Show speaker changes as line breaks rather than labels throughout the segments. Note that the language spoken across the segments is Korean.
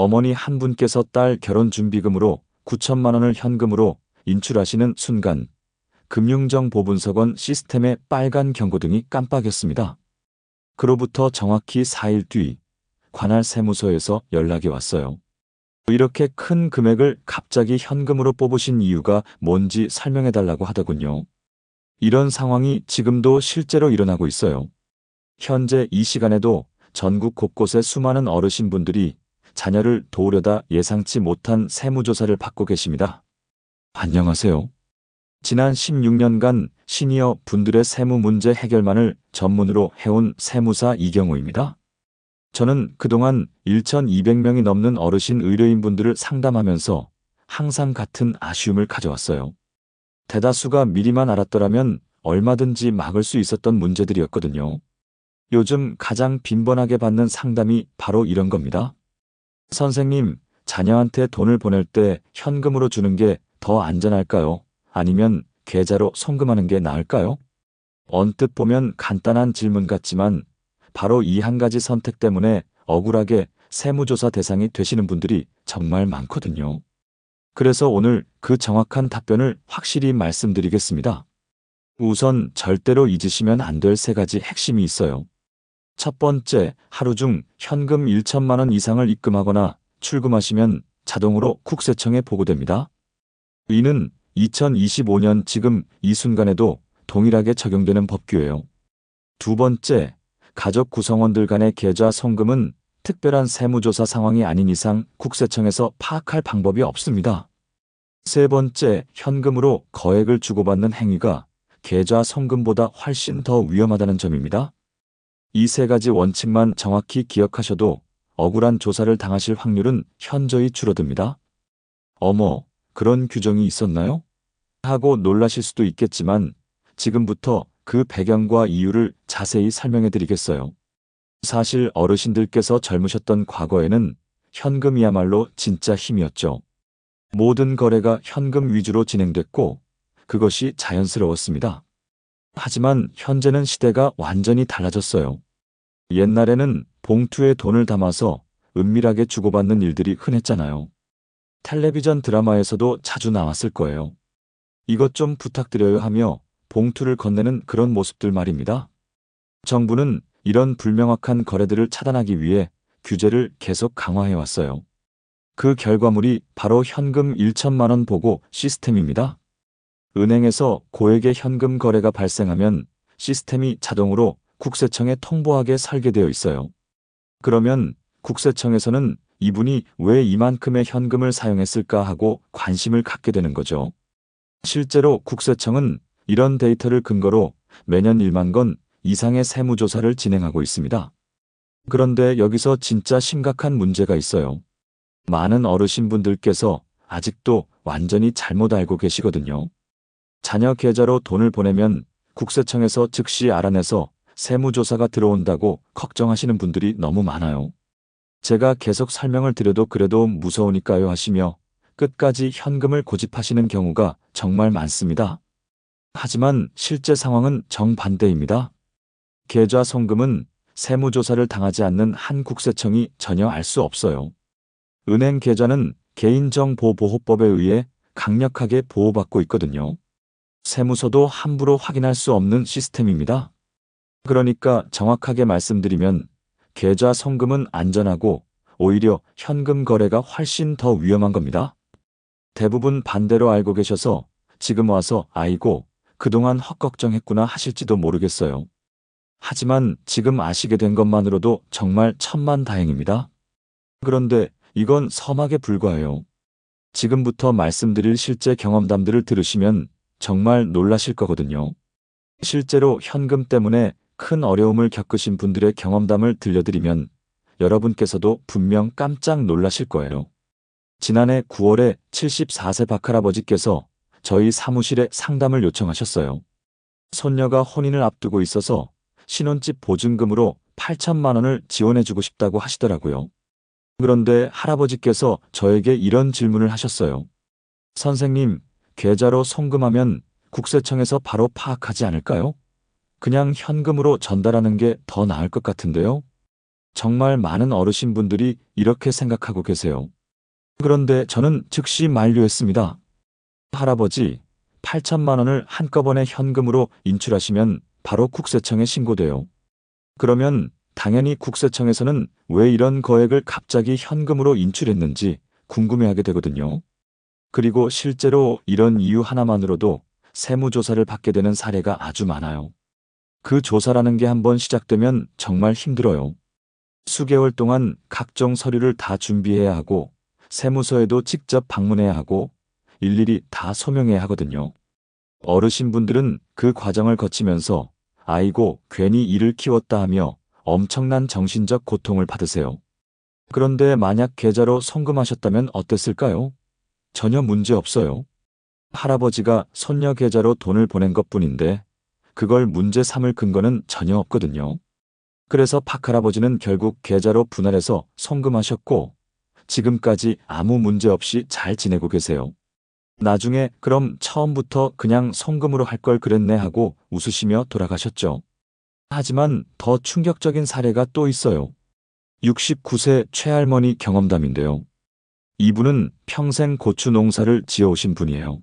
어머니 한 분께서 딸 결혼 준비금으로 9천만 원을 현금으로 인출하시는 순간 금융정보분석원 시스템의 빨간 경고등이 깜빡였습니다. 그로부터 정확히 4일 뒤 관할 세무서에서 연락이 왔어요. 이렇게 큰 금액을 갑자기 현금으로 뽑으신 이유가 뭔지 설명해 달라고 하더군요. 이런 상황이 지금도 실제로 일어나고 있어요. 현재 이 시간에도 전국 곳곳의 수많은 어르신분들이 자녀를 도우려다 예상치 못한 세무조사를 받고 계십니다. 안녕하세요. 지난 16년간 시니어 분들의 세무 문제 해결만을 전문으로 해온 세무사 이경우입니다. 저는 그동안 1,200명이 넘는 어르신 의료인분들을 상담하면서 항상 같은 아쉬움을 가져왔어요. 대다수가 미리만 알았더라면 얼마든지 막을 수 있었던 문제들이었거든요. 요즘 가장 빈번하게 받는 상담이 바로 이런 겁니다. 선생님, 자녀한테 돈을 보낼 때 현금으로 주는 게 더 안전할까요? 아니면 계좌로 송금하는 게 나을까요? 언뜻 보면 간단한 질문 같지만 바로 이 한 가지 선택 때문에 억울하게 세무조사 대상이 되시는 분들이 정말 많거든요. 그래서 오늘 그 정확한 답변을 확실히 말씀드리겠습니다. 우선 절대로 잊으시면 안 될 세 가지 핵심이 있어요. 첫 번째, 하루 중 현금 1천만 원 이상을 입금하거나 출금하시면 자동으로 국세청에 보고됩니다. 이는 2025년 지금 이 순간에도 동일하게 적용되는 법규예요. 두 번째, 가족 구성원들 간의 계좌 송금은 특별한 세무조사 상황이 아닌 이상 국세청에서 파악할 방법이 없습니다. 세 번째, 현금으로 거액을 주고받는 행위가 계좌 송금보다 훨씬 더 위험하다는 점입니다. 이 세 가지 원칙만 정확히 기억하셔도 억울한 조사를 당하실 확률은 현저히 줄어듭니다. 어머, 그런 규정이 있었나요? 하고 놀라실 수도 있겠지만 지금부터 그 배경과 이유를 자세히 설명해 드리겠어요. 사실 어르신들께서 젊으셨던 과거에는 현금이야말로 진짜 힘이었죠. 모든 거래가 현금 위주로 진행됐고 그것이 자연스러웠습니다. 하지만 현재는 시대가 완전히 달라졌어요. 옛날에는 봉투에 돈을 담아서 은밀하게 주고받는 일들이 흔했잖아요. 텔레비전 드라마에서도 자주 나왔을 거예요. 이것 좀 부탁드려요 하며 봉투를 건네는 그런 모습들 말입니다. 정부는 이런 불명확한 거래들을 차단하기 위해 규제를 계속 강화해 왔어요. 그 결과물이 바로 현금 1천만 원 보고 시스템입니다. 은행에서 고액의 현금 거래가 발생하면 시스템이 자동으로 국세청에 통보하게 설계되어 있어요. 그러면 국세청에서는 이분이 왜 이만큼의 현금을 사용했을까 하고 관심을 갖게 되는 거죠. 실제로 국세청은 이런 데이터를 근거로 매년 1만 건 이상의 세무조사를 진행하고 있습니다. 그런데 여기서 진짜 심각한 문제가 있어요. 많은 어르신분들께서 아직도 완전히 잘못 알고 계시거든요. 자녀 계좌로 돈을 보내면 국세청에서 즉시 알아내서 세무조사가 들어온다고 걱정하시는 분들이 너무 많아요. 제가 계속 설명을 드려도 그래도 무서우니까요 하시며 끝까지 현금을 고집하시는 경우가 정말 많습니다. 하지만 실제 상황은 정반대입니다. 계좌 송금은 세무조사를 당하지 않는 한 국세청이 전혀 알 수 없어요. 은행 계좌는 개인정보보호법에 의해 강력하게 보호받고 있거든요. 세무서도 함부로 확인할 수 없는 시스템입니다. 그러니까 정확하게 말씀드리면 계좌 송금은 안전하고 오히려 현금 거래가 훨씬 더 위험한 겁니다. 대부분 반대로 알고 계셔서 지금 와서 아이고 그동안 헛걱정했구나 하실지도 모르겠어요. 하지만 지금 아시게 된 것만으로도 정말 천만 다행입니다. 그런데 이건 서막에 불과해요. 지금부터 말씀드릴 실제 경험담들을 들으시면 정말 놀라실 거거든요. 실제로 현금 때문에 큰 어려움을 겪으신 분들의 경험담을 들려드리면 여러분께서도 분명 깜짝 놀라실 거예요. 지난해 9월에 74세 박할아버지께서 저희 사무실에 상담을 요청하셨어요. 손녀가 혼인을 앞두고 있어서 신혼집 보증금으로 8천만 원을 지원해주고 싶다고 하시더라고요. 그런데 할아버지께서 저에게 이런 질문을 하셨어요. 선생님, 계좌로 송금하면 국세청에서 바로 파악하지 않을까요? 그냥 현금으로 전달하는 게 더 나을 것 같은데요? 정말 많은 어르신분들이 이렇게 생각하고 계세요. 그런데 저는 즉시 만류했습니다. 할아버지, 8천만 원을 한꺼번에 현금으로 인출하시면 바로 국세청에 신고돼요. 그러면 당연히 국세청에서는 왜 이런 거액을 갑자기 현금으로 인출했는지 궁금해하게 되거든요. 그리고 실제로 이런 이유 하나만으로도 세무조사를 받게 되는 사례가 아주 많아요. 그 조사라는 게 한번 시작되면 정말 힘들어요. 수개월 동안 각종 서류를 다 준비해야 하고 세무서에도 직접 방문해야 하고 일일이 다 소명해야 하거든요. 어르신분들은 그 과정을 거치면서 아이고 괜히 이를 키웠다 하며 엄청난 정신적 고통을 받으세요. 그런데 만약 계좌로 송금하셨다면 어땠을까요? 전혀 문제 없어요. 할아버지가 손녀 계좌로 돈을 보낸 것 뿐인데 그걸 문제 삼을 근거는 전혀 없거든요. 그래서 박 할아버지는 결국 계좌로 분할해서 송금하셨고 지금까지 아무 문제 없이 잘 지내고 계세요. 나중에 그럼 처음부터 그냥 송금으로 할 걸 그랬네 하고 웃으시며 돌아가셨죠. 하지만 더 충격적인 사례가 또 있어요. 69세 최할머니 경험담인데요. 이분은 평생 고추 농사를 지어오신 분이에요.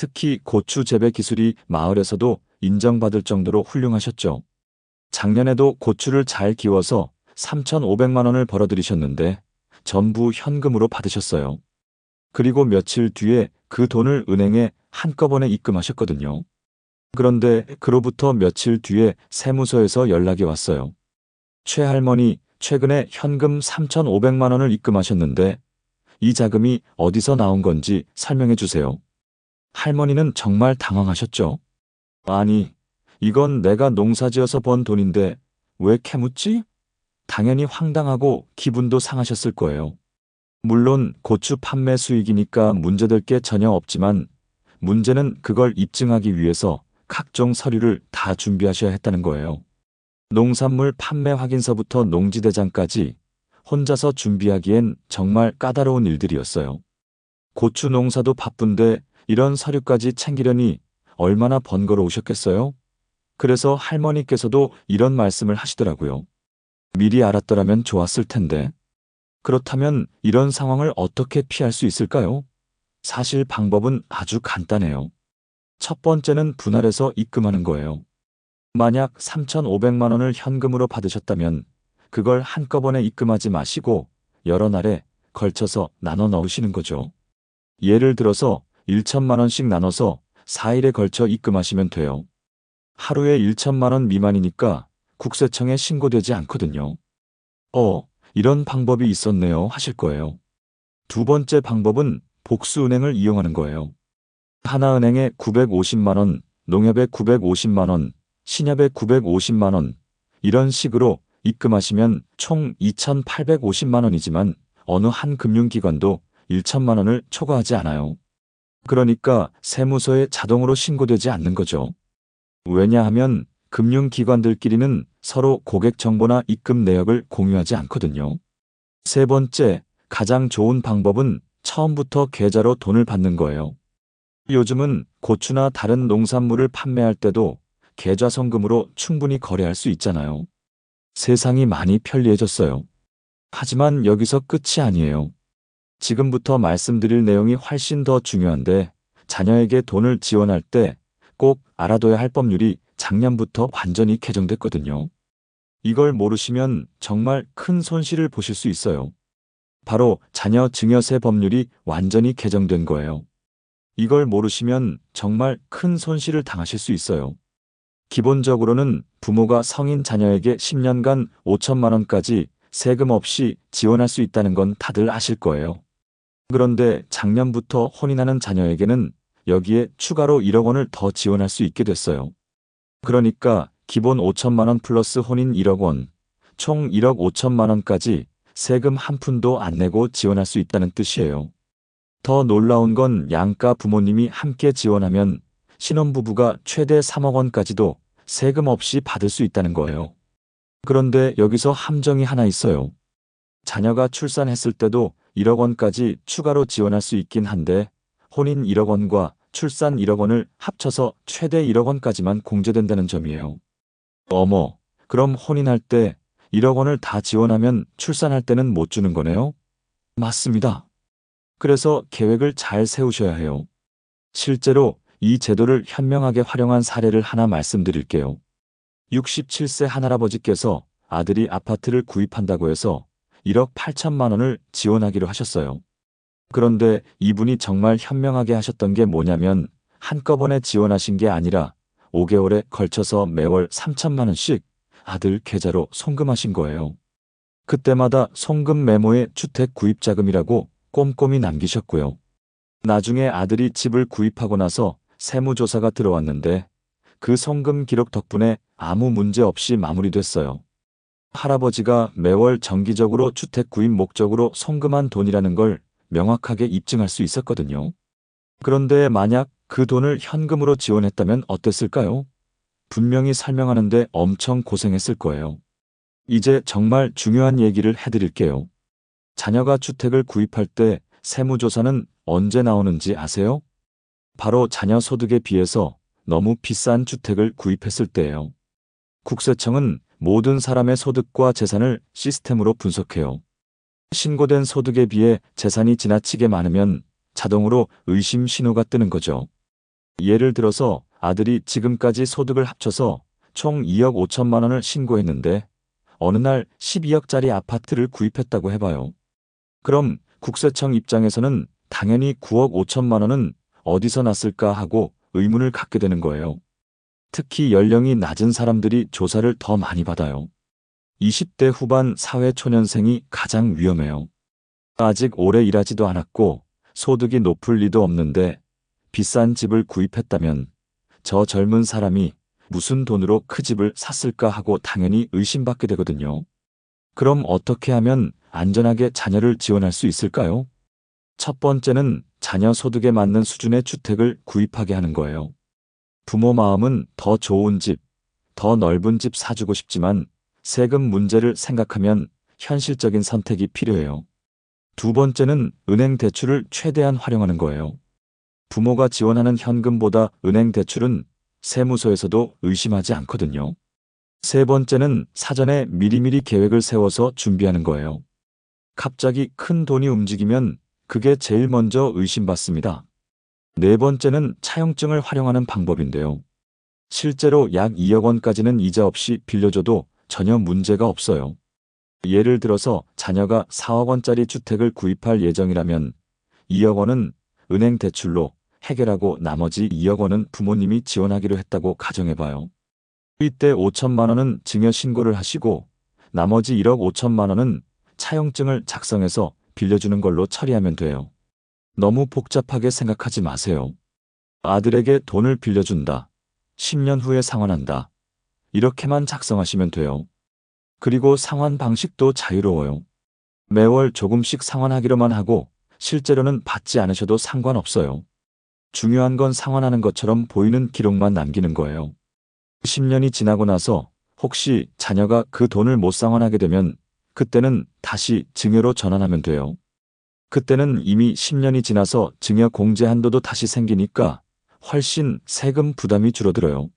특히 고추 재배 기술이 마을에서도 인정받을 정도로 훌륭하셨죠. 작년에도 고추를 잘 기워서 3,500만 원을 벌어들이셨는데 전부 현금으로 받으셨어요. 그리고 며칠 뒤에 그 돈을 은행에 한꺼번에 입금하셨거든요. 그런데 그로부터 며칠 뒤에 세무서에서 연락이 왔어요. 최 할머니 최근에 현금 3,500만 원을 입금하셨는데 이 자금이 어디서 나온 건지 설명해 주세요. 할머니는 정말 당황하셨죠. 아니, 이건 내가 농사지어서 번 돈인데 왜 캐묻지? 당연히 황당하고 기분도 상하셨을 거예요. 물론 고추 판매 수익이니까 문제될 게 전혀 없지만 문제는 그걸 입증하기 위해서 각종 서류를 다 준비하셔야 했다는 거예요. 농산물 판매 확인서부터 농지대장까지 혼자서 준비하기엔 정말 까다로운 일들이었어요. 고추 농사도 바쁜데 이런 서류까지 챙기려니 얼마나 번거로우셨겠어요? 그래서 할머니께서도 이런 말씀을 하시더라고요. 미리 알았더라면 좋았을 텐데. 그렇다면 이런 상황을 어떻게 피할 수 있을까요? 사실 방법은 아주 간단해요. 첫 번째는 분할해서 입금하는 거예요. 만약 3,500만 원을 현금으로 받으셨다면 그걸 한꺼번에 입금하지 마시고 여러 날에 걸쳐서 나눠 넣으시는 거죠. 예를 들어서 1천만 원씩 나눠서 4일에 걸쳐 입금하시면 돼요. 하루에 1천만 원 미만이니까 국세청에 신고되지 않거든요. 어, 이런 방법이 있었네요 하실 거예요. 두 번째 방법은 복수은행을 이용하는 거예요. 하나은행에 950만원, 농협에 950만원, 신협에 950만원, 이런 식으로 입금하시면 총 2,850만원이지만 어느 한 금융기관도 1천만원을 초과하지 않아요. 그러니까 세무서에 자동으로 신고되지 않는 거죠. 왜냐하면 금융기관들끼리는 서로 고객 정보나 입금 내역을 공유하지 않거든요. 세 번째, 가장 좋은 방법은 처음부터 계좌로 돈을 받는 거예요. 요즘은 고추나 다른 농산물을 판매할 때도 계좌 성금으로 충분히 거래할 수 있잖아요. 세상이 많이 편리해졌어요. 하지만 여기서 끝이 아니에요. 지금부터 말씀드릴 내용이 훨씬 더 중요한데 자녀에게 돈을 지원할 때 꼭 알아둬야 할 법률이 작년부터 완전히 개정됐거든요. 이걸 모르시면 정말 큰 손실을 보실 수 있어요. 바로 자녀 증여세 법률이 완전히 개정된 거예요. 이걸 모르시면 정말 큰 손실을 당하실 수 있어요. 기본적으로는 부모가 성인 자녀에게 10년간 5천만 원까지 세금 없이 지원할 수 있다는 건 다들 아실 거예요. 그런데 작년부터 혼인하는 자녀에게는 여기에 추가로 1억 원을 더 지원할 수 있게 됐어요. 그러니까 기본 5천만 원 플러스 혼인 1억 원, 총 1억 5천만 원까지 세금 한 푼도 안 내고 지원할 수 있다는 뜻이에요. 더 놀라운 건 양가 부모님이 함께 지원하면 신혼부부가 최대 3억 원까지도 세금 없이 받을 수 있다는 거예요. 그런데 여기서 함정이 하나 있어요. 자녀가 출산했을 때도 1억 원까지 추가로 지원할 수 있긴 한데 혼인 1억 원과 출산 1억 원을 합쳐서 최대 1억 원까지만 공제된다는 점이에요. 어머, 그럼 혼인할 때 1억 원을 다 지원하면 출산할 때는 못 주는 거네요? 맞습니다. 그래서 계획을 잘 세우셔야 해요. 실제로 이 제도를 현명하게 활용한 사례를 하나 말씀드릴게요. 67세 한할아버지께서 아들이 아파트를 구입한다고 해서 1억 8천만 원을 지원하기로 하셨어요. 그런데 이분이 정말 현명하게 하셨던 게 뭐냐면 한꺼번에 지원하신 게 아니라 5개월에 걸쳐서 매월 3천만 원씩 아들 계좌로 송금하신 거예요. 그때마다 송금 메모에 주택 구입 자금이라고 꼼꼼히 남기셨고요. 나중에 아들이 집을 구입하고 나서 세무조사가 들어왔는데 그 송금 기록 덕분에 아무 문제 없이 마무리됐어요. 할아버지가 매월 정기적으로 주택 구입 목적으로 송금한 돈이라는 걸 명확하게 입증할 수 있었거든요. 그런데 만약 그 돈을 현금으로 지원했다면 어땠을까요? 분명히 설명하는데 엄청 고생했을 거예요. 이제 정말 중요한 얘기를 해드릴게요. 자녀가 주택을 구입할 때 세무조사는 언제 나오는지 아세요? 바로 자녀 소득에 비해서 너무 비싼 주택을 구입했을 때예요. 국세청은 모든 사람의 소득과 재산을 시스템으로 분석해요. 신고된 소득에 비해 재산이 지나치게 많으면 자동으로 의심 신호가 뜨는 거죠. 예를 들어서 아들이 지금까지 소득을 합쳐서 총 2억 5천만 원을 신고했는데 어느 날 12억짜리 아파트를 구입했다고 해봐요. 그럼 국세청 입장에서는 당연히 9억 5천만 원은 어디서 났을까 하고 의문을 갖게 되는 거예요. 특히 연령이 낮은 사람들이 조사를 더 많이 받아요. 20대 후반 사회초년생이 가장 위험해요. 아직 오래 일하지도 않았고 소득이 높을 리도 없는데 비싼 집을 구입했다면 저 젊은 사람이 무슨 돈으로 그 집을 샀을까 하고 당연히 의심받게 되거든요. 그럼 어떻게 하면 안전하게 자녀를 지원할 수 있을까요? 첫 번째는 자녀 소득에 맞는 수준의 주택을 구입하게 하는 거예요. 부모 마음은 더 좋은 집, 더 넓은 집 사주고 싶지만 세금 문제를 생각하면 현실적인 선택이 필요해요. 두 번째는 은행 대출을 최대한 활용하는 거예요. 부모가 지원하는 현금보다 은행 대출은 세무서에서도 의심하지 않거든요. 세 번째는 사전에 미리미리 계획을 세워서 준비하는 거예요. 갑자기 큰 돈이 움직이면 그게 제일 먼저 의심받습니다. 네 번째는 차용증을 활용하는 방법인데요. 실제로 약 2억 원까지는 이자 없이 빌려줘도 전혀 문제가 없어요. 예를 들어서 자녀가 4억 원짜리 주택을 구입할 예정이라면 2억 원은 은행 대출로 해결하고 나머지 2억 원은 부모님이 지원하기로 했다고 가정해봐요. 이때 5천만 원은 증여 신고를 하시고 나머지 1억 5천만 원은 차용증을 작성해서 빌려주는 걸로 처리하면 돼요. 너무 복잡하게 생각하지 마세요. 아들에게 돈을 빌려준다. 10년 후에 상환한다. 이렇게만 작성하시면 돼요. 그리고 상환 방식도 자유로워요. 매월 조금씩 상환하기로만 하고 실제로는 받지 않으셔도 상관없어요. 중요한 건 상환하는 것처럼 보이는 기록만 남기는 거예요. 10년이 지나고 나서 혹시 자녀가 그 돈을 못 상환하게 되면 그때는 다시 증여로 전환하면 돼요. 그때는 이미 10년이 지나서 증여 공제 한도도 다시 생기니까 훨씬 세금 부담이 줄어들어요.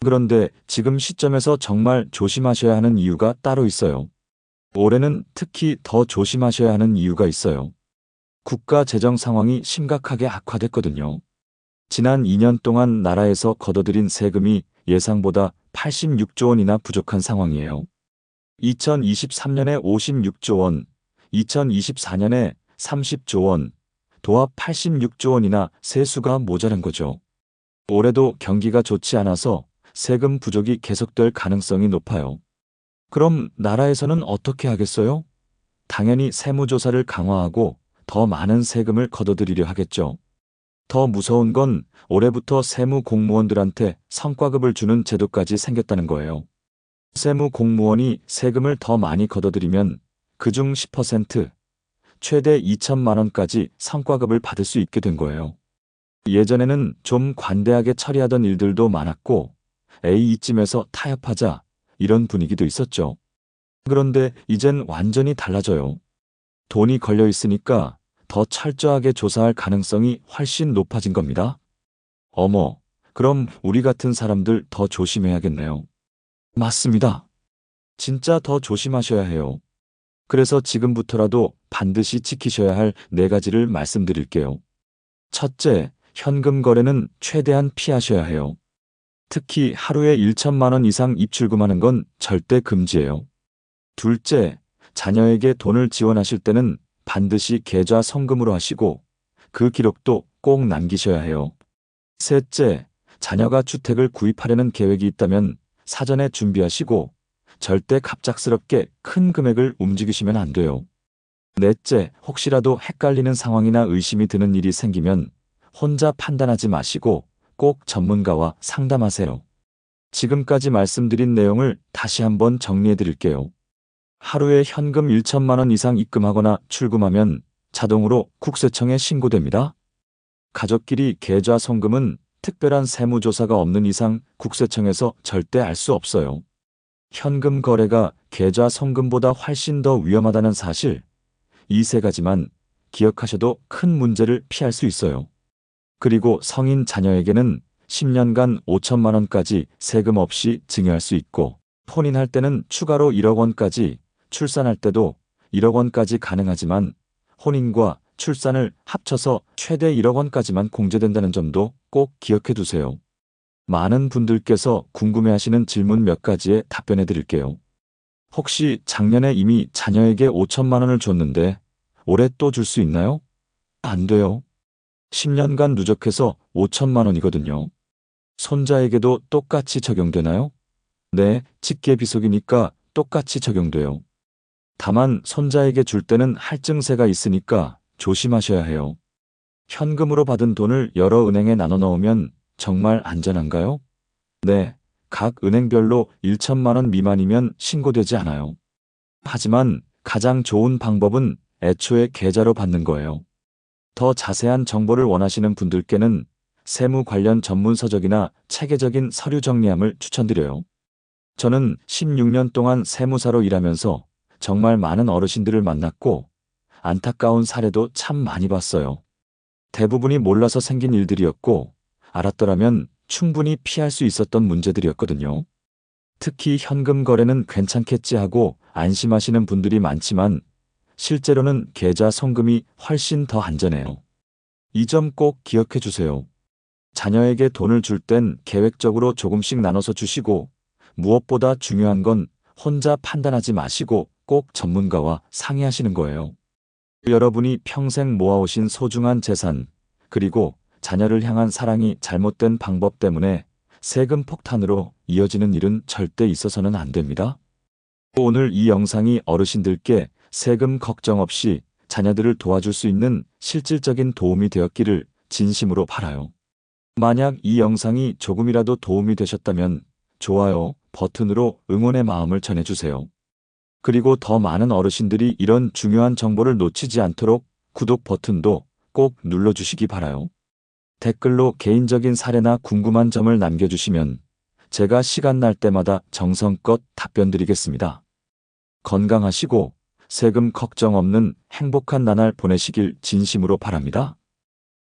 그런데 지금 시점에서 정말 조심하셔야 하는 이유가 따로 있어요. 올해는 특히 더 조심하셔야 하는 이유가 있어요. 국가 재정 상황이 심각하게 악화됐거든요. 지난 2년 동안 나라에서 걷어들인 세금이 예상보다 86조 원이나 부족한 상황이에요. 2023년에 56조 원, 2024년에 30조 원, 도합 86조 원이나 세수가 모자란 거죠. 올해도 경기가 좋지 않아서 세금 부족이 계속될 가능성이 높아요. 그럼 나라에서는 어떻게 하겠어요? 당연히 세무조사를 강화하고 더 많은 세금을 걷어들이려 하겠죠. 더 무서운 건 올해부터 세무 공무원들한테 성과급을 주는 제도까지 생겼다는 거예요. 세무 공무원이 세금을 더 많이 걷어들이면 그중 10% 최대 2천만 원까지 성과급을 받을 수 있게 된 거예요. 예전에는 좀 관대하게 처리하던 일들도 많았고 A 이쯤에서 타협하자 이런 분위기도 있었죠. 그런데 이젠 완전히 달라져요. 돈이 걸려 있으니까 더 철저하게 조사할 가능성이 훨씬 높아진 겁니다. 어머, 그럼 우리 같은 사람들 더 조심해야겠네요. 맞습니다. 진짜 더 조심하셔야 해요. 그래서 지금부터라도 반드시 지키셔야 할 네 가지를 말씀드릴게요. 첫째, 현금 거래는 최대한 피하셔야 해요. 특히 하루에 1천만 원 이상 입출금하는 건 절대 금지예요. 둘째, 자녀에게 돈을 지원하실 때는 반드시 계좌 성금으로 하시고 그 기록도 꼭 남기셔야 해요. 셋째, 자녀가 주택을 구입하려는 계획이 있다면 사전에 준비하시고 절대 갑작스럽게 큰 금액을 움직이시면 안 돼요. 넷째, 혹시라도 헷갈리는 상황이나 의심이 드는 일이 생기면 혼자 판단하지 마시고 꼭 전문가와 상담하세요. 지금까지 말씀드린 내용을 다시 한번 정리해 드릴게요. 하루에 현금 1천만 원 이상 입금하거나 출금하면 자동으로 국세청에 신고됩니다. 가족끼리 계좌 송금은 특별한 세무조사가 없는 이상 국세청에서 절대 알 수 없어요. 현금 거래가 계좌 송금보다 훨씬 더 위험하다는 사실, 이 세 가지만 기억하셔도 큰 문제를 피할 수 있어요. 그리고 성인 자녀에게는 10년간 5천만 원까지 세금 없이 증여할 수 있고, 혼인할 때는 추가로 1억 원까지, 출산할 때도 1억 원까지 가능하지만 혼인과 출산을 합쳐서 최대 1억 원까지만 공제된다는 점도 꼭 기억해 두세요. 많은 분들께서 궁금해하시는 질문 몇 가지에 답변해 드릴게요. 혹시 작년에 이미 자녀에게 5천만 원을 줬는데 올해 또 줄 수 있나요? 안 돼요. 10년간 누적해서 5천만 원이거든요. 손자에게도 똑같이 적용되나요? 네, 직계비속이니까 똑같이 적용돼요. 다만 손자에게 줄 때는 할증세가 있으니까 조심하셔야 해요. 현금으로 받은 돈을 여러 은행에 나눠 넣으면 정말 안전한가요? 네, 각 은행별로 1천만 원 미만이면 신고되지 않아요. 하지만 가장 좋은 방법은 애초에 계좌로 받는 거예요. 더 자세한 정보를 원하시는 분들께는 세무 관련 전문 서적이나 체계적인 서류 정리함을 추천드려요. 저는 16년 동안 세무사로 일하면서 정말 많은 어르신들을 만났고 안타까운 사례도 참 많이 봤어요. 대부분이 몰라서 생긴 일들이었고 알았더라면 충분히 피할 수 있었던 문제들이었거든요. 특히 현금 거래는 괜찮겠지 하고 안심하시는 분들이 많지만 실제로는 계좌 송금이 훨씬 더 안전해요. 이 점 꼭 기억해 주세요. 자녀에게 돈을 줄 땐 계획적으로 조금씩 나눠서 주시고 무엇보다 중요한 건 혼자 판단하지 마시고 꼭 전문가와 상의하시는 거예요. 여러분이 평생 모아오신 소중한 재산, 그리고 자녀를 향한 사랑이 잘못된 방법 때문에 세금 폭탄으로 이어지는 일은 절대 있어서는 안 됩니다. 오늘 이 영상이 어르신들께 세금 걱정 없이 자녀들을 도와줄 수 있는 실질적인 도움이 되었기를 진심으로 바라요. 만약 이 영상이 조금이라도 도움이 되셨다면 좋아요 버튼으로 응원의 마음을 전해주세요. 그리고 더 많은 어르신들이 이런 중요한 정보를 놓치지 않도록 구독 버튼도 꼭 눌러주시기 바라요. 댓글로 개인적인 사례나 궁금한 점을 남겨주시면 제가 시간 날 때마다 정성껏 답변 드리겠습니다. 건강하시고 세금 걱정 없는 행복한 나날 보내시길 진심으로 바랍니다.